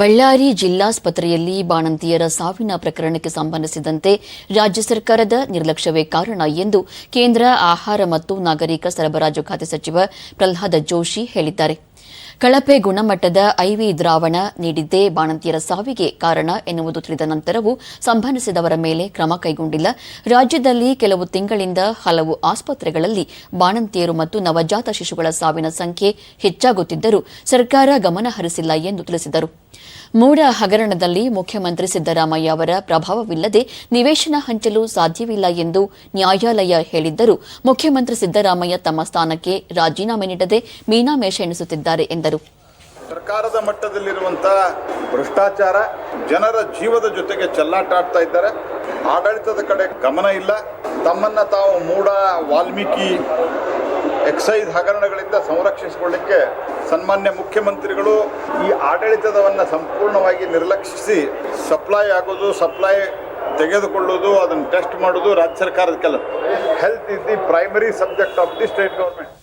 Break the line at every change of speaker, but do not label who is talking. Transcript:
ಬಳ್ಳಾರಿ ಜಿಲ್ಲಾಸ್ಪತ್ರೆಯಲ್ಲಿ ಬಾಣಂತಿಯರ ಸಾವಿನ ಪ್ರಕರಣಕ್ಕೆ ಸಂಬಂಧಿಸಿದಂತೆ ರಾಜ್ಯ ಸರ್ಕಾರದ ನಿರ್ಲಕ್ಷ್ಯವೇ ಕಾರಣ ಎಂದು ಕೇಂದ್ರ ಆಹಾರ ಮತ್ತು ನಾಗರಿಕ ಸರಬರಾಜು ಖಾತೆ ಸಚಿವ ಪ್ರಹ್ಲಾದ ಜೋಶಿ ಹೇಳಿದ್ದಾರೆ. ಕಳಪೆ ಗುಣಮಟ್ಟದ ಐವಿ ದ್ರಾವಣ ನೀಡಿದ್ದೇ ಬಾಣಂತಿಯರ ಸಾವಿಗೆ ಕಾರಣ ಎನ್ನುವುದು ತಿಳಿದ ನಂತರವೂ ಸಂಬಂಧಿಸಿದವರ ಮೇಲೆ ಕ್ರಮ ಕೈಗೊಂಡಿಲ್ಲ. ರಾಜ್ಯದಲ್ಲಿ ಕೆಲವು ತಿಂಗಳಿಂದ ಹಲವು ಆಸ್ಪತ್ರೆಗಳಲ್ಲಿ ಬಾಣಂತಿಯರು ಮತ್ತು ನವಜಾತ ಶಿಶುಗಳ ಸಾವಿನ ಸಂಖ್ಯೆ ಹೆಚ್ಚಾಗುತ್ತಿದ್ದರೂ ಸರ್ಕಾರ ಗಮನ ಹರಿಸಿಲ್ಲ ಎಂದು ತಿಳಿಸಿದರು. ಮೂಡ ಹಗರಣದಲ್ಲಿ ಮುಖ್ಯಮಂತ್ರಿ ಸಿದ್ದರಾಮಯ್ಯ ಅವರ ಪ್ರಭಾವವಿಲ್ಲದೆ ನಿವೇಶನ ಹಂಚಲು ಸಾಧ್ಯವಿಲ್ಲ ಎಂದು ನ್ಯಾಯಾಲಯ ಹೇಳಿದ್ದರೂ ಮುಖ್ಯಮಂತ್ರಿ ಸಿದ್ದರಾಮಯ್ಯ ತಮ್ಮ ಸ್ಥಾನಕ್ಕೆ ರಾಜೀನಾಮೆ ನೀಡದೆ ಮೀನಾಮೇಷ ಎಣಿಸುತ್ತಿದ್ದಾರೆ ಎಂದರು.
ಸರ್ಕಾರದ ಮಟ್ಟದಲ್ಲಿರುವಂತಹ ಭ್ರಷ್ಟಾಚಾರ ಜನರ ಜೀವದ ಜೊತೆಗೆ ಚೆಲ್ಲಾಟ ಆಡ್ತಾ ಇದ್ದಾರೆ. ಆಡಳಿತದ ಕಡೆ ಗಮನ ಇಲ್ಲ. ತಮ್ಮನ್ನ ತಾವು ಮೂಡ ವಾಲ್ಮೀಕಿ ಎಕ್ಸೈಸ್ ಹಗರಣಗಳಿಂದ ಸಂರಕ್ಷಿಸಿಕೊಳ್ಳಿಕ್ಕೆ ಸನ್ಮಾನ್ಯ ಮುಖ್ಯಮಂತ್ರಿಗಳು ಈ ಆಡಳಿತದವನ್ನ ಸಂಪೂರ್ಣವಾಗಿ ನಿರ್ಲಕ್ಷಿಸಿ ಸಪ್ಲೈ ಆಗೋದು, ಸಪ್ಲೈ ತೆಗೆದುಕೊಳ್ಳೋದು, ಅದನ್ನು ಟೆಸ್ಟ್ ಮಾಡೋದು ರಾಜ್ಯ ಸರ್ಕಾರದ ಕೆಲಸ health is the primary subject of the state government